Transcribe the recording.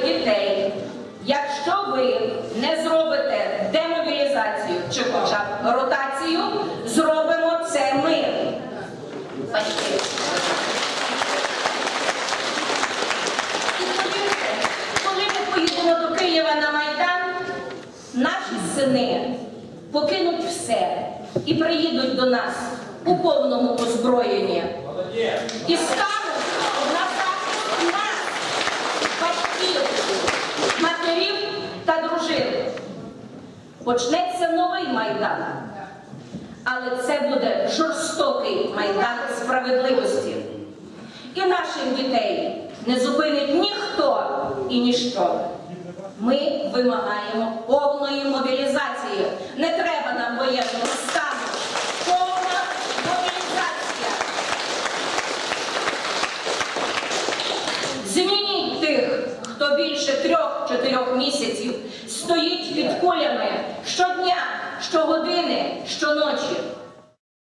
дітей, якщо ви не зробите демобілізацію чи хоча б ротацію, зробимо це ми. І повірте, коли ми поїдемо до Києва на Майдан, наші сини покинуть все і приїдуть до нас у повному озброєнні. І стануть Почнеться новий майдан, але це буде жорстокий майдан справедливості. І наших дітей не зупинить ніхто і ніщо. Ми вимагаємо повної мобілізації. Не треба нам воєнного стану. Повна мобілізація. Змініть тих, хто більше трьох-чотирьох місяців стоїть під кулями щодня, щогодини, щоночі.